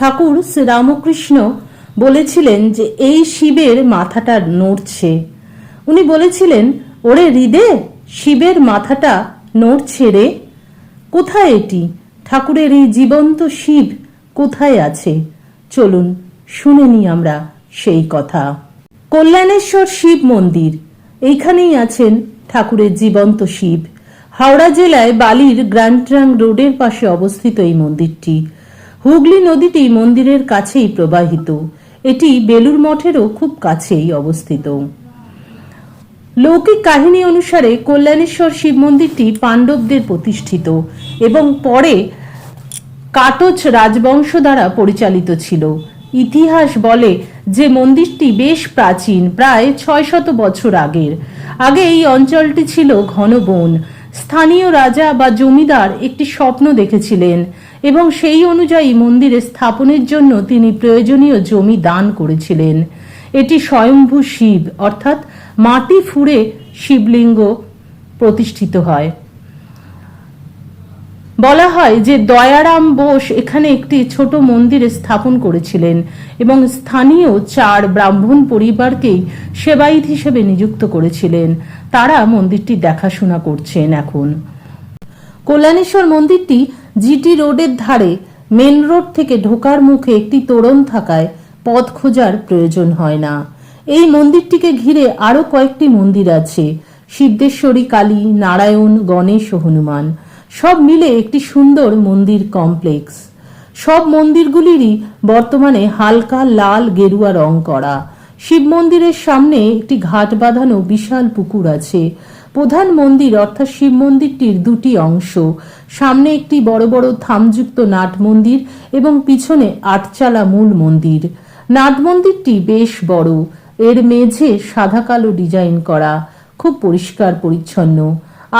ঠাকুর শ্রীরামকৃষ্ণ বলেছিলেন যে এই শিবের মাথাটা নড়ছে। উনি বলেছিলেন, ওরে হৃদে, শিবের মাথাটা নড়ছে রে। কোথায় এটি? ঠাকুরের এই জীবন্ত শিব কোথায় আছে? চলুন, শুনে নি আমরা সেই কথা। কল্যাণেশ্বর শিব মন্দির, এইখানেই আছেন ঠাকুরের জীবন্ত শিব। হাওড়া জেলায় বালির গ্র্যান্ডট্রাং রোডের পাশে অবস্থিত এই মন্দিরটি। হুগলি নদীটি মন্দিরের কাছেই প্রবাহিত। এটি বেলুর মঠেরও খুব কাছেই অবস্থিত। লৌকিক কাহিনী অনুসারে কল্যাণেশ্বর শিব মন্দিরটি পাণ্ডবদের প্রতিষ্ঠিত এবং পরে কাটোচ রাজবংশ দ্বারা পরিচালিত ছিল। ইতিহাস বলে যে মন্দিরটি বেশ প্রাচীন, প্রায় ছয় শত বছর আগের। আগে এই অঞ্চলটি ছিল ঘন বন স্থানীয় রাজা বা জমিদার একটি স্বপ্ন দেখেছিলেন এবং সেই অনুযায়ী মন্দিরে স্থাপনের জন্য তিনি প্রয়োজনীয় জমি দান করেছিলেন। এটি স্বয়ম্ভু শিব, অর্থাৎ মাটি ফুঁড়ে শিবলিঙ্গ প্রতিষ্ঠিত হয়। বলা হয় যে দয়ারাম বোস এখানে একটি ছোট মন্দির স্থাপন করেছিলেন এবং স্থানীয় চার ব্রাহ্মণ পরিবারকেই সেবায়িত হিসেবে নিযুক্ত করেছিলেন। তারা মন্দিরটি দেখাশোনা করছেন এখন। কল্যাণেশ্বর মন্দিরটি জিটি রোডের ধারে মেন রোড থেকে ঢোকার মুখে একটি তোরণ থাকায় পথ খোঁজার প্রয়োজন হয় না। এই মন্দিরটিকে ঘিরে আরও কয়েকটি মন্দির আছে, সিদ্ধেশ্বরী, কালী, নারায়ণ, গণেশ ও হনুমান। সব মিলে একটি সুন্দর মন্দির কমপ্লেক্স। সব মন্দিরগুলিরই বর্তমানে হালকা লাল গেরুয়া রং করা। শিব মন্দিরের সামনে একটি ঘাট বাঁধানো বিশাল পুকুর আছে। প্রধান মন্দির অর্থাৎ শিব মন্দিরটির দুটি অংশ। সামনে একটি বড় বড় থামযুক্ত নাট মন্দির এবং পিছনে আটচালা মূল মন্দির। নাট মন্দিরটি বেশ বড়। এর মেঝে সাদা কালো ডিজাইন করা। খুব পরিষ্কার পরিচ্ছন্ন।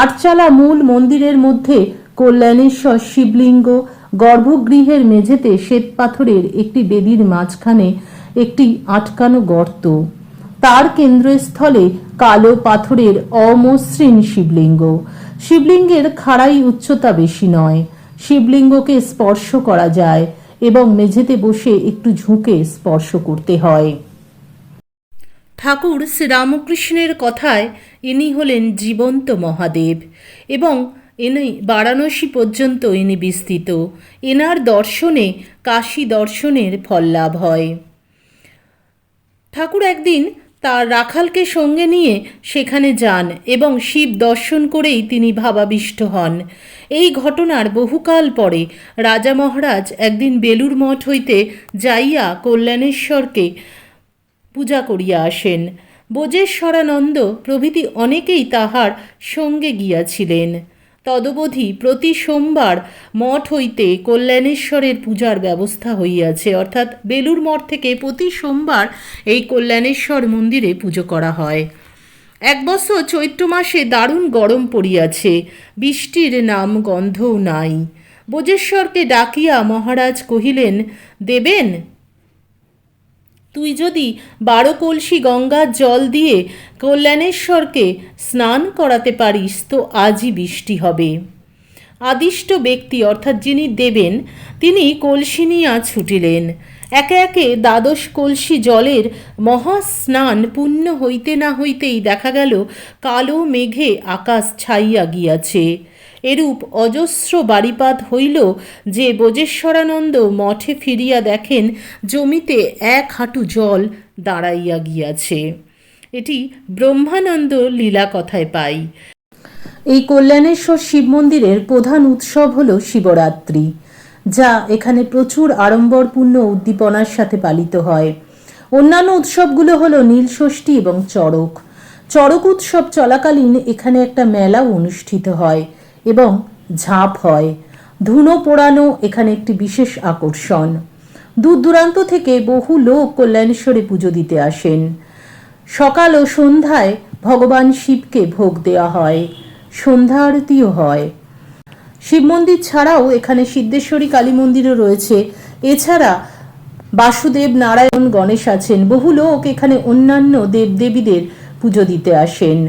আটচালা মূল মন্দিরের মধ্যে কল্যাণেশ্বর শিবলিঙ্গ গর্ভগৃহের মেঝেতে শ্বেত পাথরের একটি বেদির মাঝখানে একটি আটকানো গর্ত। তার কেন্দ্রস্থলে কালো পাথরের অমসৃণ শিবলিঙ্গ। শিবলিঙ্গের খাড়াই উচ্চতা বেশি নয়। শিবলিঙ্গকে স্পর্শ করা যায় এবং মেঝেতে বসে একটু ঝুঁকে স্পর্শ করতে হয়। ঠাকুর শ্রীরামকৃষ্ণের কথায় ইনি হলেন জীবন্ত মহাদেব এবং ইনি বারাণসী পর্যন্ত ইনি বিস্তৃত। এনার দর্শনে কাশী দর্শনের ফল লাভ হয়। ঠাকুর একদিন তার রাখালকে সঙ্গে নিয়ে সেখানে যান এবং শিব দর্শন করেই তিনি ভাবাবিষ্ট হন। এই ঘটনার বহুকাল পরে রাজা মহারাজ একদিন বেলুর মঠ হইতে যাইয়া কল্যাণেশ্বরকে পূজা করিয়া আসেন। বোজেশ্বরানন্দ প্রভৃতি অনেকেই তাহার সঙ্গে গিয়াছিলেন। তদবধি প্রতি সোমবার মঠ হইতে কল্যাণেশ্বরের পূজার ব্যবস্থা হইয়াছে। অর্থাৎ বেলুর মঠ থেকে প্রতি সোমবার এই কল্যাণেশ্বর মন্দিরে পুজো করা হয়। এক বছর চৈত্র মাসে দারুণ গরম পড়িয়াছে। বৃষ্টির নাম গন্ধও নাই। বোজেশ্বরকে ডাকিয়া মহারাজ কহিলেন, দেবেন? তুই যদি বারো কলসি গঙ্গার জল দিয়ে কল্যাণেশ্বরকে স্নান করাতে পারিস, তো আজই বৃষ্টি হবে। আদিষ্ট ব্যক্তি, অর্থাৎ যিনি দেবেন, তিনি কলসি নিয়ে ছুটিলেন। একে একে দ্বাদশ কলসি জলের মহাস্নান পূর্ণ হইতে না হইতেই দেখা গেল, কালো মেঘে আকাশ ছাইয়া গিয়াছে। এরূপ অজস্র বাড়িপাত হইল যে বোজেশ্বরানন্দ মঠে ফিরিয়া দেখেন জমিতে এক হাঁটু জল দাঁড়াইয়া গিয়াছে। এটি ব্রহ্মানন্দ লীলা কথায় পাই। এই কল্যাণেশ্বর শিব মন্দিরের প্রধান উৎসব হল শিবরাত্রি, যা এখানে প্রচুর আড়ম্বরপূর্ণ উদ্দীপনার সাথে পালিত হয়। অন্যান্য উৎসবগুলো হলো নীলষষ্ঠী এবং চড়ক। চড়ক উৎসব চলাকালীন এখানে একটা মেলাও অনুষ্ঠিত হয়। এবং ঝাঁপ হয়। ধুনো পোড়ানো এখানে একটি বিশেষ আকর্ষণ। দূর দূরান্ত থেকে বহু লোক কল্যাণেশ্বরে পুজো দিতে আসেন। সকাল ও সন্ধ্যায় ভগবান শিবকে ভোগ দেওয়া হয়। সন্ধ্যা আরতিও হয়। শিব মন্দির ছাড়াও এখানে সিদ্ধেশ্বরী কালী মন্দিরও রয়েছে। এছাড়া বাসুদেব নারায়ণ গণেশ আছেন। বহু লোক এখানে অন্যান্য দেবদেবীদের পুজো দিতে আসেন।